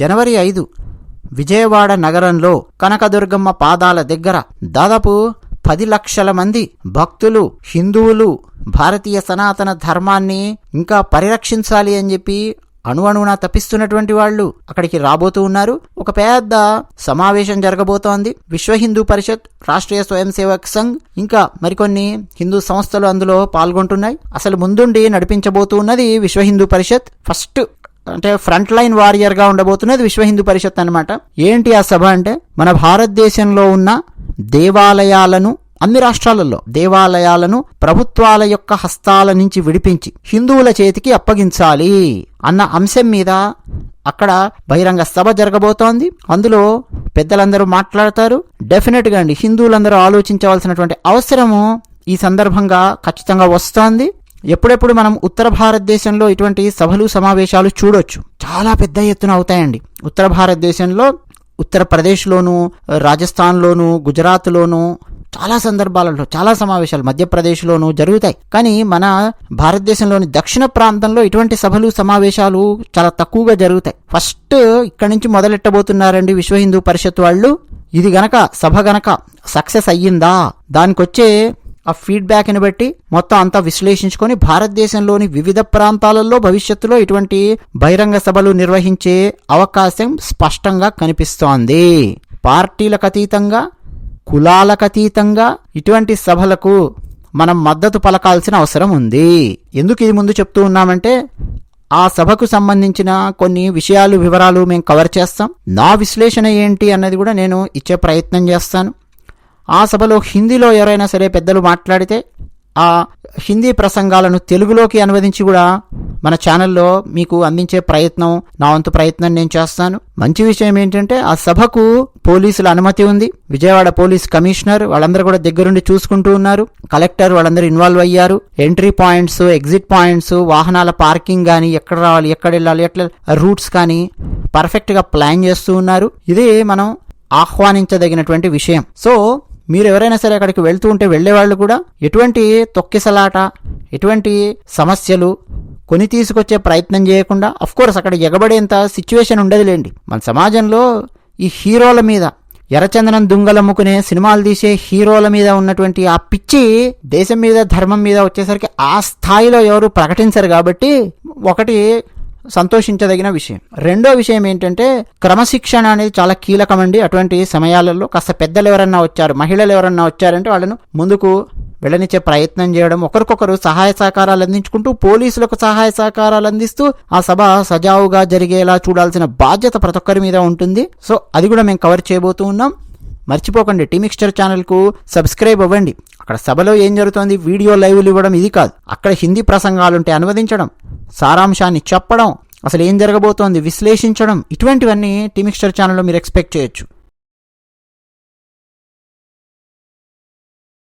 జనవరి ఐదు విజయవాడ నగరంలో కనకదుర్గమ్మ పాదాల దగ్గర దాదాపు పది లక్షల మంది భక్తులు హిందువులు భారతీయ సనాతన ధర్మాన్ని ఇంకా పరిరక్షించాలి అని చెప్పి అణువణువున తప్పిస్తున్నటువంటి వాళ్ళు అక్కడికి రాబోతూ ఉన్నారు. ఒక పెద్ద సమావేశం జరగబోతోంది. విశ్వ హిందూ పరిషత్ రాష్ట్రీయ స్వయం సేవక్ సంఘ్ ఇంకా మరికొన్ని హిందూ సంస్థలు అందులో పాల్గొంటున్నాయి. అసలు ముందుండి నడిపించబోతూ ఉన్నది విశ్వ హిందూ పరిషత్. ఫస్ట్ అంటే ఫ్రంట్ లైన్ వారియర్గా ఉండబోతున్నది విశ్వ హిందూ పరిషత్ అన్నమాట. ఏంటి ఆ సభ అంటే మన భారతదేశంలో ఉన్న దేవాలయాలను అన్ని రాష్ట్రాలలో దేవాలయాలను ప్రభుత్వాల యొక్క హస్తాల నుంచి విడిపించి హిందువుల చేతికి అప్పగించాలి అన్న అంశం మీద అక్కడ బహిరంగ సభ జరగబోతోంది. అందులో పెద్దలందరూ మాట్లాడతారు. డెఫినెట్గా అండి హిందువులందరూ ఆలోచించవలసినటువంటి అవసరము ఈ సందర్భంగా ఖచ్చితంగా వస్తోంది. ఎప్పుడెప్పుడు మనం ఉత్తర భారతదేశంలో ఇటువంటి సభలు సమావేశాలు చూడొచ్చు. చాలా పెద్ద ఎత్తున అవుతాయండి. ఉత్తర భారతదేశంలో ఉత్తరప్రదేశ్లోను రాజస్థాన్లోను గుజరాత్లోను చాలా సందర్భాలలో చాలా సమావేశాలు మధ్యప్రదేశ్లోనూ జరుగుతాయి. కానీ మన భారతదేశంలోని దక్షిణ ప్రాంతంలో ఇటువంటి సభలు సమావేశాలు చాలా తక్కువగా జరుగుతాయి. ఫస్ట్ ఇక్కడి నుంచి మొదలెట్టబోతున్నారండి విశ్వ హిందూ పరిషత్ వాళ్ళు. ఇది గనక సభ గనక సక్సెస్ అయ్యిందా? దానికొచ్చే ఆ ఫీడ్బ్యాక్ని బట్టి మొత్తం అంతా విశ్లేషించుకొని భారతదేశంలోని వివిధ ప్రాంతాలలో భవిష్యత్తులో ఇటువంటి బహిరంగ సభలు నిర్వహించే అవకాశం స్పష్టంగా కనిపిస్తోంది. పార్టీలకు అతీతంగా కులాలకు అతీతంగా ఇటువంటి సభలకు మనం మద్దతు పలకాల్సిన అవసరం ఉంది. ఎందుకు ఇది ముందు చెప్తూ ఉన్నామంటే ఆ సభకు సంబంధించిన కొన్ని విషయాలు వివరాలు మేము కవర్ చేస్తాం. నా విశ్లేషణ ఏంటి అన్నది కూడా నేను ఇచ్చే ప్రయత్నం చేస్తాను. ఆ సభలో హిందీలో ఎవరైనా సరే పెద్దలు మాట్లాడితే ఆ హిందీ ప్రసంగాలను తెలుగులోకి అనువదించి కూడా మన ఛానల్లో మీకు అందించే ప్రయత్నం నా వంతు ప్రయత్నం నేను చేస్తాను. మంచి విషయం ఏంటంటే ఆ సభకు పోలీసుల అనుమతి ఉంది. విజయవాడ పోలీస్ కమిషనర్ వాళ్ళందరూ కూడా దగ్గరుండి చూసుకుంటూ ఉన్నారు. కలెక్టర్ వాళ్ళందరూ ఇన్వాల్వ్ అయ్యారు. ఎంట్రీ పాయింట్స్ ఎగ్జిట్ పాయింట్స్ వాహనాల పార్కింగ్ కానీ ఎక్కడ రావాలి ఎక్కడ వెళ్ళాలి ఎట్లా రూట్స్ కానీ పర్ఫెక్ట్గా ప్లాన్ చేస్తూ ఉన్నారు. ఇది మనం ఆహ్వానించదగినటువంటి విషయం. సో మీరు ఎవరైనా సరే అక్కడికి వెళ్తూ ఉంటే వెళ్ళేవాళ్ళు కూడా ఎటువంటి తొక్కిసలాట ఎటువంటి సమస్యలు కొని తీసుకొచ్చే ప్రయత్నం చేయకుండా అఫ్కోర్స్ అక్కడ ఎగబడేంత సిచ్యువేషన్ ఉండదులేండి మన సమాజంలో ఈ హీరోల మీద ఎర్రచందనం దుంగలమ్ముకునే సినిమాలు తీసే హీరోల మీద ఉన్నటువంటి ఆ పిచ్చి దేశం మీద ధర్మం మీద వచ్చేసరికి ఆ స్థాయిలో ఎవరు ప్రకటించరు కాబట్టి ఒకటి సంతోషించదగిన విషయం. రెండో విషయం ఏంటంటే క్రమశిక్షణ అనేది చాలా కీలకమండి అటువంటి సమయాలలో కాస్త పెద్దలు ఎవరన్నా వచ్చారు మహిళలు ఎవరన్నా వచ్చారంటే వాళ్ళను ముందుకు వెళ్ళనిచ్చే ప్రయత్నం చేయడం ఒకరికొకరు సహాయ సహకారాలు అందించుకుంటూ పోలీసులకు సహాయ సహకారాలు అందిస్తూ ఆ సభ సజావుగా జరిగేలా చూడాల్సిన బాధ్యత ప్రతి ఒక్కరి మీద ఉంటుంది. సో అది కూడా మేము కవర్ చేయబోతూ ఉన్నాం. మర్చిపోకండి టీమిక్స్చర్ ఛానల్కు సబ్స్క్రైబ్ అవ్వండి. అక్కడ సభలో ఏం జరుగుతోంది వీడియో లైవ్లు ఇవ్వడం ఇది కాదు. అక్కడ హిందీ ప్రసంగాలుంటే అనువదించడం. సారాంశాన్ని చెప్పడం అసలు ఏం జరగబోతోంది విశ్లేషించడం ఇటువంటివన్నీ టీమిక్స్టర్ ఛానల్లో మీరు ఎక్స్పెక్ట్ చేయొచ్చు.